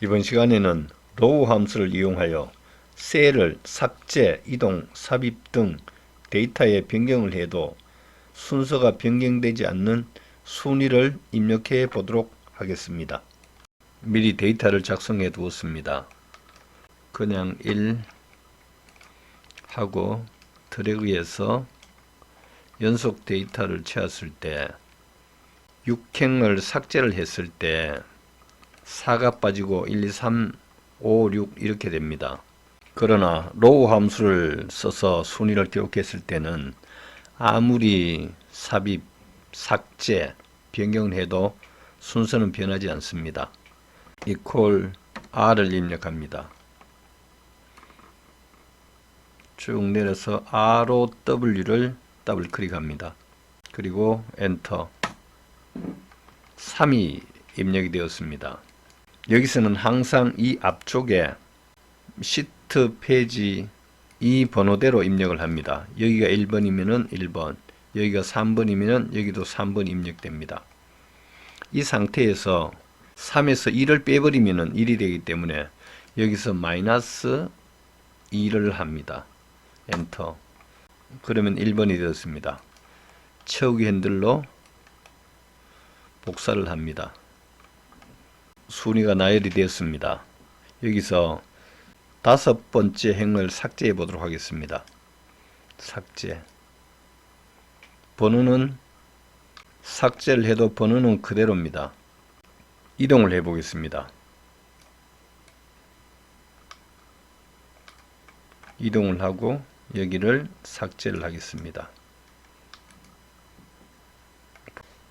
이번 시간에는 로우 함수를 이용하여 셀을 삭제, 이동, 삽입 등 데이터에 변경을 해도 순서가 변경되지 않는 순위를 입력해 보도록 하겠습니다. 미리 데이터를 작성해 두었습니다. 그냥 1 하고 드래그해서 연속 데이터를 채웠을 때 6행을 삭제를 했을 때 4가 빠지고 1, 2, 3, 5, 6 이렇게 됩니다. 그러나 로우 함수를 써서 순위를 기록했을 때는 아무리 삽입, 삭제, 변경을 해도 순서는 변하지 않습니다. equal r을 입력합니다. 쭉 내려서 ROW를 더블 클릭합니다. 그리고 엔터 3이 입력이 되었습니다. 여기서는 항상 이 앞쪽에 시트 페이지 이 번호대로 입력을 합니다. 여기가 1번이면은 1번, 여기가 3번이면은 여기도 3번 입력됩니다. 이 상태에서 3에서 2를 빼버리면은 1이 되기 때문에 여기서 마이너스 2를 합니다. 엔터. 그러면 1번이 되었습니다. 채우기 핸들로 복사를 합니다. 순위가 나열이 되었습니다. 여기서 다섯 번째 행을 삭제해 보도록 하겠습니다. 삭제. 번호는 삭제를 해도 번호는 그대로입니다. 이동을 해 보겠습니다. 이동을 하고 여기를 삭제를 하겠습니다.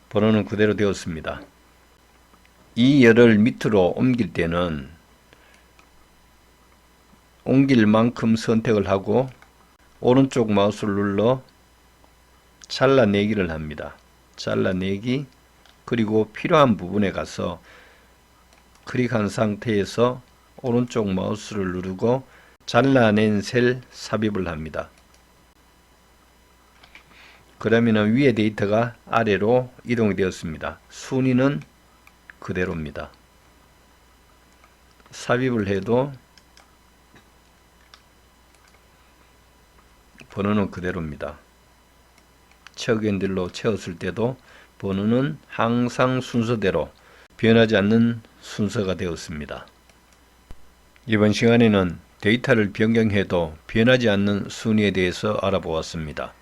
번호는 그대로 되었습니다. 이 열을 밑으로 옮길 때는 옮길 만큼 선택을 하고 오른쪽 마우스를 눌러 잘라내기를 합니다. 잘라내기 그리고 필요한 부분에 가서 클릭한 상태에서 오른쪽 마우스를 누르고 잘라낸 셀 삽입을 합니다. 그러면 위에 데이터가 아래로 이동이 되었습니다. 순위는 그대로입니다. 삽입을 해도 번호는 그대로입니다. 핸들로 채웠을 때도 번호는 항상 순서대로 변하지 않는 순서가 되었습니다. 이번 시간에는 데이터를 변경해도 변하지 않는 순위에 대해서 알아보았습니다.